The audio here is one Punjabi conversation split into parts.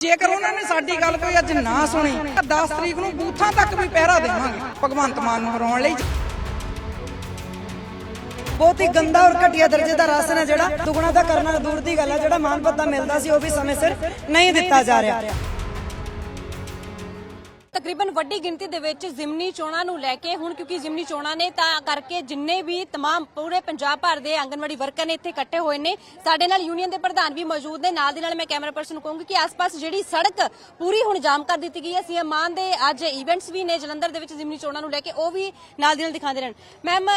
ਜੇਕਰ ਉਹਨਾਂ ਨੇ ਸਾਡੀ ਗੱਲ ਕੋਈ ਅੱਜ ਨਾ ਸੁਣੀ, ਤਾਂ 10 ਤਰੀਕ ਨੂੰ ਬੂਥਾਂ ਤੱਕ ਵੀ ਪਹਿਰਾ ਦੇਵਾਂਗੇ, ਭਗਵੰਤ ਮਾਨ ਨੂੰ ਹਰਾਉਣ ਲਈ। ਬਹੁਤ ਹੀ ਗੰਦਾ ਔਰ ਘਟੀਆ ਦਰਜੇ ਦਾ ਰਾਸ਼ਨ ਹੈ ਜਿਹੜਾ ਦੁਗਣਾ ਦਾ ਕਰਨਾ ਦੂਰ ਦੀ ਗੱਲ ਹੈ, ਜਿਹੜਾ ਮਾਨ ਪੱਤਾ ਮਿਲਦਾ ਸੀ ਉਹ ਵੀ ਸਮੇਂ ਸਿਰ ਨਹੀਂ ਦਿੱਤਾ ਜਾ ਰਿਹਾ। ਤਕਰੀਬਨ ਵੱਡੀ ਗਿਣਤੀ ਦੇ ਵਿੱਚ ਜ਼ਿਮਨੀ ਚੋਣਾਂ ਨੂੰ ਲੈ ਕੇ ਹੁਣ ਕਿਉਂਕਿ ਜ਼ਿਮਨੀ ਚੋਣਾਂ ਨੇ ਤਾਂ ਕਰਕੇ ਜਿੰਨੇ ਵੀ तमाम ਪੂਰੇ ਪੰਜਾਬ ਭਰ ਦੇ ਆਂਗਨਵਾੜੀ ਵਰਕਰ ਨੇ ਇੱਥੇ ਇਕੱਠੇ ਹੋਏ ਨੇ ਸਾਡੇ ਨਾਲ ਯੂਨੀਅਨ ਦੇ ਪ੍ਰਧਾਨ ਵੀ ਮੌਜੂਦ ਨੇ ਨਾਲ ਦੀ ਨਾਲ ਮੈਂ ਕੈਮਰਾ ਪਰਸਨ ਨੂੰ ਕਹੂੰਗੀ ਕਿ ਆਸ-ਪਾਸ ਜਿਹੜੀ ਸੜਕ ਪੂਰੀ ਹੁਣ ਜਾਮ ਕਰ ਦਿੱਤੀ ਗਈ ਹੈ ਸੀਐਮ ਮਾਨ ਦੇ ਅੱਜ ਇਵੈਂਟਸ ਵੀ ਨੇ ਜਲੰਧਰ ਦੇ ਵਿੱਚ ਜ਼ਿਮਨੀ ਚੋਣਾਂ ਨੂੰ ਲੈ ਕੇ ਉਹ ਵੀ ਨਾਲ ਦੀ ਨਾਲ ਦਿਖਾਉਂਦੇ ਰਹਿਣ ਮੈਮ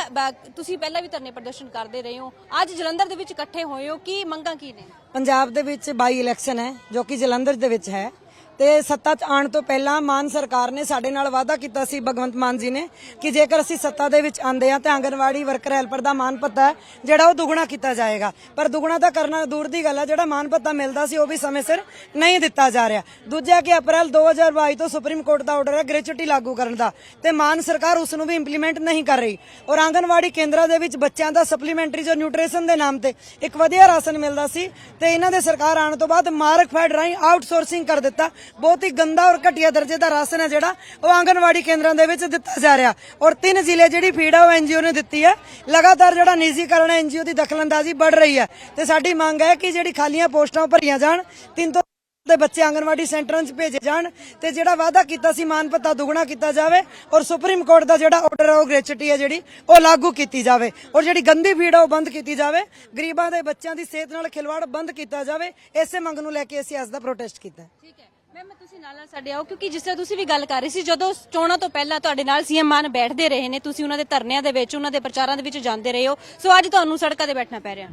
ਤੁਸੀਂ ਪਹਿਲਾਂ ਵੀ ਧਰਨੇ ਪ੍ਰਦਰਸ਼ਨ ਕਰਦੇ ਰਹੇ ਹੋ ਅੱਜ ਜਲੰਧਰ ਦੇ ਵਿੱਚ ਇਕੱਠੇ ਹੋਏ ਹੋ ਕੀ ਮੰਗਾਂ ਕੀ ਨੇ ਪੰਜਾਬ ਦੇ ਵਿੱਚ ਬਾਈ ਇਲੈਕਸ਼ਨ ਹੈ ਜੋ ਕਿ ਜਲੰਧਰ ਦੇ ਵਿੱਚ ਹੈ ਤੇ ਸੱਤਾ 'ਚ ਆਉਣ ਤੋਂ ਪਹਿਲਾਂ ਮਾਨ ਸਰਕਾਰ ਨੇ ਸਾਡੇ ਨਾਲ ਵਾਅਦਾ ਕੀਤਾ ਸੀ, ਭਗਵੰਤ ਮਾਨ ਜੀ ਨੇ, ਕਿ ਜੇਕਰ ਅਸੀਂ ਸੱਤਾ ਦੇ ਵਿੱਚ ਆਂਦੇ ਆ ਤੇ ਆਂਗਨਵਾੜੀ ਵਰਕਰ ਹੈਲਪਰ ਦਾ ਮਾਨ ਪੱਤਾ ਹੈ, ਜਿਹੜਾ ਉਹ ਦੁੱਗਣਾ ਕੀਤਾ ਜਾਏਗਾ। ਪਰ ਦੁੱਗਣਾ ਤਾਂ ਕਰਨਾ ਦੂਰ ਦੀ ਗੱਲ ਹੈ, ਜਿਹੜਾ ਮਾਨ ਪੱਤਾ ਮਿਲਦਾ ਸੀ ਉਹ ਵੀ ਸਮੇਂ ਸਿਰ ਨਹੀਂ ਦਿੱਤਾ ਜਾ ਰਿਹਾ। ਦੂਜਾ ਕਿ ਅਪ੍ਰੈਲ 2022 ਤੋਂ ਸੁਪਰੀਮ ਕੋਰਟ ਦਾ ਆਰਡਰ ਹੈ ਗ੍ਰੈਚੁਇਟੀ ਲਾਗੂ ਕਰਨ ਦਾ ਤੇ ਮਾਨ ਸਰਕਾਰ ਉਸ ਨੂੰ ਵੀ ਇੰਪਲੀਮੈਂਟ ਨਹੀਂ ਕਰ ਰਹੀ। ਔਰ ਆਂਗਨਵਾੜੀ ਕੇਂਦਰਾਂ ਦੇ ਵਿੱਚ ਬੱਚਿਆਂ ਦਾ ਸਪਲੀਮੈਂਟਰੀ ਜੋ ਨਿਊਟ੍ਰੀਸ਼ਨ ਦੇ ਨਾਮ ਤੇ ਇੱਕ ਵਧੀਆ ਰਾਸ਼ਨ ਮਿਲਦਾ ਸੀ ਤੇ ਇਹਨਾਂ ਦੇ ਸਰਕਾਰ ਆਉਣ ਤੋਂ ਬਾਅਦ ਮਾਰਕ ਫੈਡ ਰਾਹੀਂ ਆਊਟਸੋਰਸਿੰਗ ਕਰ ਦਿੱਤਾ। ਬਹੁਤ ਹੀ ਗੰਦਾ ਔਰ ਘਟੀਆ ਦਰਜੇ ਦਾ ਰਾਸ਼ਨ ਹੈ ਜਿਹੜਾ, ਉਹ ਆਂਗਨਵਾੜੀ ਕੇਂਦਰਾਂ ਦੇ ਵਿੱਚ ਦਿੱਤਾ ਜਾ ਰਿਹਾ। ਔਰ ਤਿੰਨ ਜ਼ਿਲ੍ਹੇ ਜਿਹੜੀ ਫੀਡ ਆ, ਉਹ ਐਨਜੀਓ ਨੇ ਦਿੱਤੀ ਹੈ। ਲਗਾਤਾਰ ਜਿਹੜਾ ਨਿੱਜੀਕਰਨ ਐਨਜੀਓ ਦੀ ਦਖਲਅੰਦਾਜ਼ੀ ਵੱਧ ਰਹੀ ਹੈ। ਤੇ ਸਾਡੀ ਮੰਗ ਹੈ ਕਿ ਜਿਹੜੀ ਖਾਲੀਆਂ ਪੋਸਟਾਂ ਭਰੀਆਂ ਜਾਣ, ਤਿੰਨ ਤੋਂ ਦੇ ਬੱਚੇ ਆਂਗਨਵਾੜੀ ਸੈਂਟਰਾਂ 'ਚ ਭੇਜੇ ਜਾਣ ਤੇ ਜਿਹੜਾ ਵਾਅਦਾ ਕੀਤਾ ਸੀ, ਮਾਨ ਪੱਤਾ ਦੁਗਣਾ ਕੀਤਾ ਜਾਵੇ ਔਰ ਸੁਪਰੀਮ ਕੋਰਟ ਦਾ ਜਿਹੜਾ ਆਰਡਰ ਹੈ, ਉਹ ਗ੍ਰੈਚੁਇਟੀ ਹੈ ਜਿਹੜੀ, ਉਹ ਲਾਗੂ ਕੀਤੀ ਜਾਵੇ। ਔਰ ਜਿਹੜੀ ਗੰਦੀ ਫੀਡ ਹੈ ਉਹ ਬੰਦ ਕੀਤੀ ਜਾਵੇ। ਗਰੀਬਾਂ ਦੇ ਬੱਚਿਆਂ ਦੀ ਸਿਹਤ ਨਾਲ ਖਿਲਵਾੜ ਬੰਦ ਕੀਤਾ ਜਾਵੇ। ਇਸੇ ਮੰਗ ਨੂੰ ਲੈ ਕੇ ਅਸੀਂ ਅੱਜ ਦਾ ਪ੍ਰੋਟੈਸਟ ਕੀਤਾ। ਠੀਕ ਹੈ। ਮੈਮ ਤੁਸੀਂ ਨਾਲ ਨਾਲ ਸਾਡੇ ਆਓ ਕਿਉਂਕਿ ਜਿਸ ਤਰ੍ਹਾਂ ਤੁਸੀਂ ਵੀ ਗੱਲ ਕਰ ਰਹੇ ਸੀ ਜਦੋਂ ਚੋਣਾਂ ਤੋਂ ਪਹਿਲਾਂ ਤੁਹਾਡੇ ਨਾਲ ਸੀਐਮ ਮਾਨ ਬੈਠਦੇ ਰਹੇ ਨੇ ਤੁਸੀਂ ਉਹਨਾਂ ਦੇ ਧਰਨਿਆਂ ਦੇ ਵਿੱਚ ਉਹਨਾਂ ਦੇ ਪ੍ਰਚਾਰਾਂ ਦੇ ਵਿੱਚ ਜਾਂਦੇ ਰਹੇ ਹੋ। ਸੋ ਅੱਜ ਤੁਹਾਨੂੰ ਸੜਕਾਂ ਤੇ ਬੈਠਣਾ ਪੈ ਰਿਹਾ।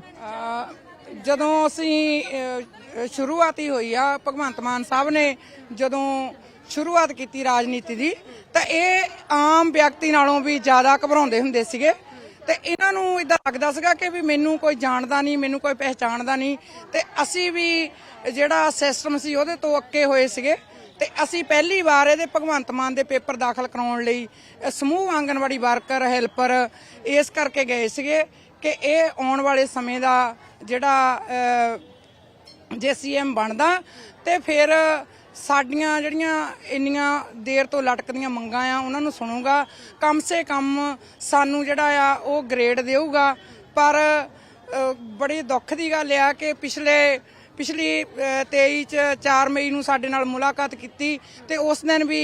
ਜਦੋਂ ਅਸੀਂ ਅਹ, ਸ਼ੁਰੂਆਤੀ ਹੋਈ ਆ ਭਗਵੰਤ ਮਾਨ ਸਾਹਿਬ ਨੇ ਜਦੋਂ ਸ਼ੁਰੂਆਤ ਕੀਤੀ ਰਾਜਨੀਤੀ ਦੀ ਤਾਂ ਇਹ ਆਮ ਵਿਅਕਤੀ ਨਾਲੋਂ ਵੀ ਜ਼ਿਆਦਾ ਘਬਰਾਉਂਦੇ ਹੁੰਦੇ ਸੀਗੇ। ਤੇ ਇਹਨਾਂ ਨੂੰ ਇਦਾਂ ਲੱਗਦਾ ਸੀਗਾ ਕਿ ਵੀ ਮੈਨੂੰ ਕੋਈ ਜਾਣਦਾ ਨਹੀਂ ਮੈਨੂੰ ਕੋਈ ਪਹਿਚਾਣਦਾ ਨਹੀਂ। ਤੇ ਅਸੀਂ ਵੀ ਜਿਹੜਾ ਸਿਸਟਮ ਸੀ ਉਹਦੇ ਤੋਂ ਅੱਕੇ ਹੋਏ ਸੀਗੇ। ਤੇ ਅਸੀਂ ਪਹਿਲੀ ਵਾਰ ਇਹਦੇ ਭਗਵੰਤ ਮਾਨ ਦੇ ਪੇਪਰ ਦਾਖਲ ਕਰਾਉਣ ਲਈ ਸਮੂਹ ਆਂਗਨਵਾੜੀ ਵਰਕਰ ਹੈਲਪਰ ਇਸ ਕਰਕੇ ਗਏ ਸੀਗੇ ਕਿ ਇਹ ਆਉਣ ਵਾਲੇ ਸਮੇਂ ਦਾ ਜਿਹੜਾ ਅ, ਜੇ ਸੀਐਮ ਬਣਦਾ ਤੇ ਫਿਰ ਸਾਡੀਆਂ ਜਿਹੜੀਆਂ ਇੰਨੀਆਂ ਦੇਰ ਤੋਂ ਲਟਕਦੀਆਂ ਮੰਗਾਂ ਆ ਉਹਨਾਂ ਨੂੰ ਸੁਣੂਗਾ। ਕਮ ਸੇ ਕਮ ਸਾਨੂੰ ਜਿਹੜਾ ਆ ਉਹ ਗ੍ਰੇਡ ਦੇਊਗਾ। ਪਰ ਬੜੀ ਦੁੱਖ ਦੀ ਗੱਲ ਆ ਕਿ ਪਿਛਲੇ ਪਿਛਲੀ ਅ, 23 ਚ 4 ਮਈ ਨੂੰ ਸਾਡੇ ਨਾਲ ਮੁਲਾਕਾਤ ਕੀਤੀ ਤੇ ਉਸ ਦਿਨ ਵੀ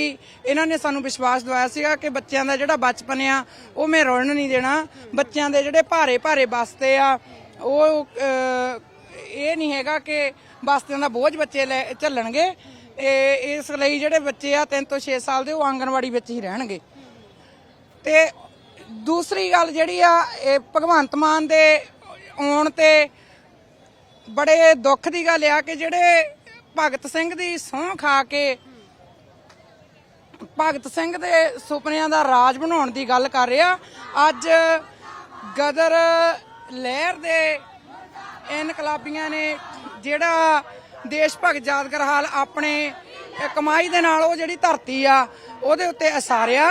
ਇਹਨਾਂ ਨੇ ਸਾਨੂੰ ਵਿਸ਼ਵਾਸ ਦਿਵਾਇਆ ਸੀਗਾ ਕਿ ਬੱਚਿਆਂ ਦਾ ਜਿਹੜਾ ਬਚਪਨ ਆ ਉਹ ਮੈਂ ਰੋਣ ਨਹੀਂ ਦੇਣਾ। ਬੱਚਿਆਂ ਦੇ ਜਿਹੜੇ ਭਾਰੇ ਭਾਰੇ ਬਸਤੇ ਆ ਉਹ ਇਹ ਨਹੀਂ ਹੈਗਾ ਕਿ ਬਸਤਿਆਂ ਦਾ ਬੋਝ ਬੱਚੇ ਲੈ ਝੱਲਣਗੇ। ਇਹ ਇਸ ਲਈ ਜਿਹੜੇ ਬੱਚੇ ਆ 3 ਤੋਂ 6 ਸਾਲ ਦੇ, ਉਹ ਆਂਗਣਵਾੜੀ ਵਿੱਚ ਹੀ ਰਹਿਣਗੇ। ਤੇ ਦੂਸਰੀ ਗੱਲ ਜਿਹੜੀ ਆ, ਇਹ ਭਗਵੰਤ ਮਾਨ ਦੇ ਆਉਣ ਤੇ ਬੜੇ ਦੁੱਖ ਦੀ ਗੱਲ ਆ ਕਿ ਜਿਹੜੇ ਭਗਤ ਸਿੰਘ ਦੀ ਸਹੁੰ ਖਾ ਕੇ ਭਗਤ ਸਿੰਘ ਦੇ ਸੁਪਨਿਆਂ ਦਾ ਰਾਜ ਬਣਾਉਣ ਦੀ ਗੱਲ ਕਰ ਰਿਹਾ, ਅੱਜ ਗਦਰ ਲਹਿਰ ਦੇ ਇਨਕਲਾਬੀਆਂ ਨੇ ਜਿਹੜਾ ਦੇਸ਼ ਭਗਤ ਯਾਦਗਾਰ ਹਾਲ ਆਪਣੇ ਕਮਾਈ ਦੇ ਨਾਲ ਉਹ ਜਿਹੜੀ ਧਰਤੀ ਆ, ਉਹਦੇ ਉੱਤੇ ਅਸਾਰਿਆ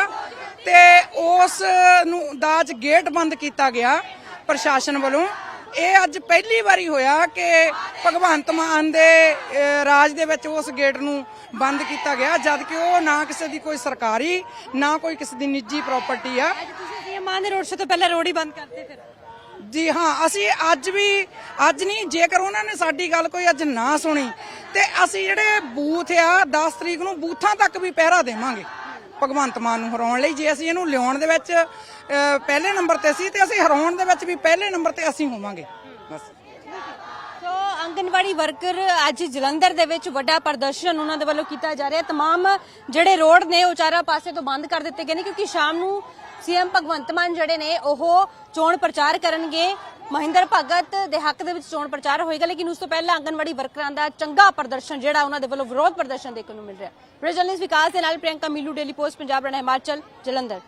ਤੇ ਉਸ ਨੂੰ ਦਾਜ ਗੇਟ ਬੰਦ ਕੀਤਾ ਗਿਆ ਪ੍ਰਸ਼ਾਸਨ ਵੱਲੋਂ। ਇਹ ਅੱਜ ਪਹਿਲੀ ਵਾਰੀ ਹੋਇਆ ਕਿ ਭਗਵੰਤ ਮਾਨ ਦੇ ਰਾਜ ਦੇ ਵਿੱਚ ਉਸ ਗੇਟ ਨੂੰ ਬੰਦ ਕੀਤਾ ਗਿਆ ਜਦ ਕਿ ਉਹ ਨਾ ਕਿਸੇ ਦੀ ਕੋਈ ਸਰਕਾਰੀ, ਨਾ ਕੋਈ ਕਿਸੇ ਦੀ ਨਿੱਜੀ ਪ੍ਰਾਪਰਟੀ ਆ। ਅੱਜ ਤੁਸੀਂ ਸੀਐਮ ਮਾਨ ਦੇ ਰੋਡ ਸ਼ੋ ਤੋਂ ਪਹਿਲਾਂ ਰੋਡ ਹੀ ਬੰਦ ਕਰਤੇ ਫਿਰ। ਜੀ ਹਾਂ, ਅਸੀਂ ਅੱਜ ਵੀ, ਅੱਜ ਨਹੀਂ, ਜੇਕਰ ਉਹਨਾਂ ਨੇ ਸਾਡੀ ਗੱਲ ਕੋਈ ਅੱਜ ਨਾ ਸੁਣੀ, ਤੇ ਅਸੀਂ ਜਿਹੜੇ ਬੂਥ ਆ 10 ਤਰੀਕ ਨੂੰ ਬੂਥਾਂ ਤੱਕ ਵੀ ਪਹਿਰਾ ਦੇਵਾਂਗੇ, ਭਗਵੰਤ ਮਾਨ ਨੂੰ ਹਰਾਉਣ ਲਈ। ਜੇ ਅਸੀਂ ਇਹਨੂੰ ਲਿਆਉਣ ਦੇ ਵਿੱਚ ਪਹਿਲੇ ਨੰਬਰ ਤੇ ਸੀ, ਤੇ ਅਸੀਂ ਹਰਾਉਣ ਦੇ ਵਿੱਚ ਵੀ ਪਹਿਲੇ ਨੰਬਰ ਤੇ ਅਸੀਂ ਹੋਵਾਂਗੇ। ਬਸ। ਆਂਗਨਵਾੜੀ ਵਰਕਰ ਅੱਜ ਜਲੰਧਰ ਦੇ ਵਿੱਚ ਵੱਡਾ ਪ੍ਰਦਰਸ਼ਨ ਉਹਨਾਂ ਦੇ ਵੱਲੋਂ ਕੀਤਾ ਜਾ ਰਿਹਾ ਹੈ तमाम ਜਿਹੜੇ ਰੋਡ ਨੇ ਉਹ ਚਾਰਾਂ ਪਾਸੇ ਤੋਂ ਬੰਦ ਕਰ ਦਿੱਤੇ ਗਏ ਨੇ ਕਿਉਂਕਿ ਸ਼ਾਮ ਨੂੰ ਸੀਐਮ ਭਗਵੰਤ ਮਾਨ ਜਿਹੜੇ ਨੇ ਉਹ ਚੋਣ ਪ੍ਰਚਾਰ ਕਰਨਗੇ ਮਹਿੰਦਰ ਭਗਤ ਦੇ ਹੱਕ ਦੇ ਵਿੱਚ ਚੋਣ ਪ੍ਰਚਾਰ ਹੋਏਗਾ ਲੇਕਿਨ ਉਸ ਤੋਂ ਪਹਿਲਾਂ ਆਂਗਨਵਾੜੀ ਵਰਕਰਾਂ ਦਾ ਚੰਗਾ ਪ੍ਰਦਰਸ਼ਨ ਜਿਹੜਾ ਉਹਨਾਂ ਦੇ ਵੱਲੋਂ ਵਿਰੋਧ ਪ੍ਰਦਰਸ਼ਨ ਦੇਖਣ ਨੂੰ ਮਿਲ ਰਿਹਾ ਹੈ ਜਰਨਲਿਸਟ ਵਿਕਾਸ ਦੇ ਨਾਲ ਪ੍ਰਿਯੰਕਾ ਮੀਲੂ ਡੇਲੀ ਪੋਸਟ ਪੰਜਾਬ ਰਣ ਹਿਮਾਚਲ ਜਲੰਧਰ